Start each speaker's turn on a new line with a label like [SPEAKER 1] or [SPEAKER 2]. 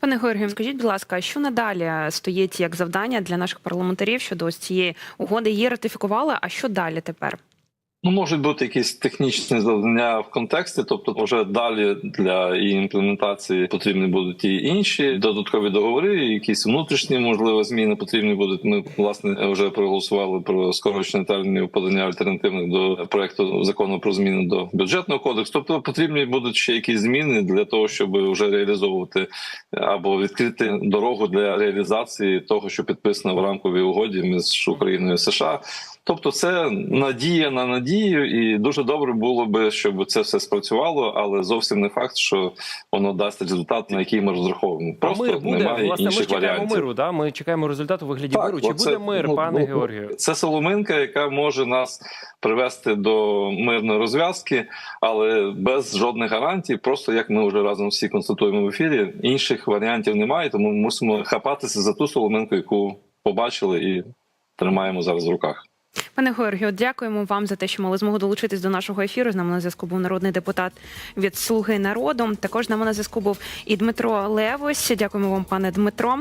[SPEAKER 1] Пане Георгію, скажіть, будь ласка, що надалі стоїть як завдання для наших парламентарів щодо ось цієї угоди? Її ратифікували. А що далі тепер?
[SPEAKER 2] Ну, можуть бути якісь технічні завдання в контексті, тобто, вже далі для її імплементації потрібні будуть і інші додаткові договори, якісь внутрішні можливо зміни потрібні будуть. Ми власне вже проголосували про скорочення термінів подання альтернативних до проекту закону про зміни до бюджетного кодексу. Тобто потрібні будуть ще якісь зміни для того, щоб вже реалізовувати або відкрити дорогу для реалізації того, що підписано в рамковій угоді між Україною і США. Тобто, це надія на надію, і дуже добре було би, щоб це все спрацювало, але зовсім не факт, що воно дасть результат, на який ми розраховуємо. Просто
[SPEAKER 3] а мир буде
[SPEAKER 2] немає
[SPEAKER 3] власне. Ми чекаємо
[SPEAKER 2] варіантів.
[SPEAKER 3] миру. Да, ми чекаємо результату вигляді
[SPEAKER 2] Так,
[SPEAKER 3] миру. Чи
[SPEAKER 2] оце,
[SPEAKER 3] буде мир,
[SPEAKER 2] ну,
[SPEAKER 3] пане
[SPEAKER 2] ну,
[SPEAKER 3] Георгію?
[SPEAKER 2] Це соломинка, яка може нас привести до мирної розв'язки, але без жодних гарантій. Просто як ми вже разом всі констатуємо в ефірі, інших варіантів немає, тому ми мусимо хапатися за ту соломинку, яку побачили, і тримаємо зараз в руках.
[SPEAKER 1] Пане Георгію, дякуємо вам за те, що мали змогу долучитись до нашого ефіру. З нами на зв'язку був народний депутат від Слуги народу. Також з нами на зв'язку був і Дмитро Левось. Дякуємо вам, пане Дмитро.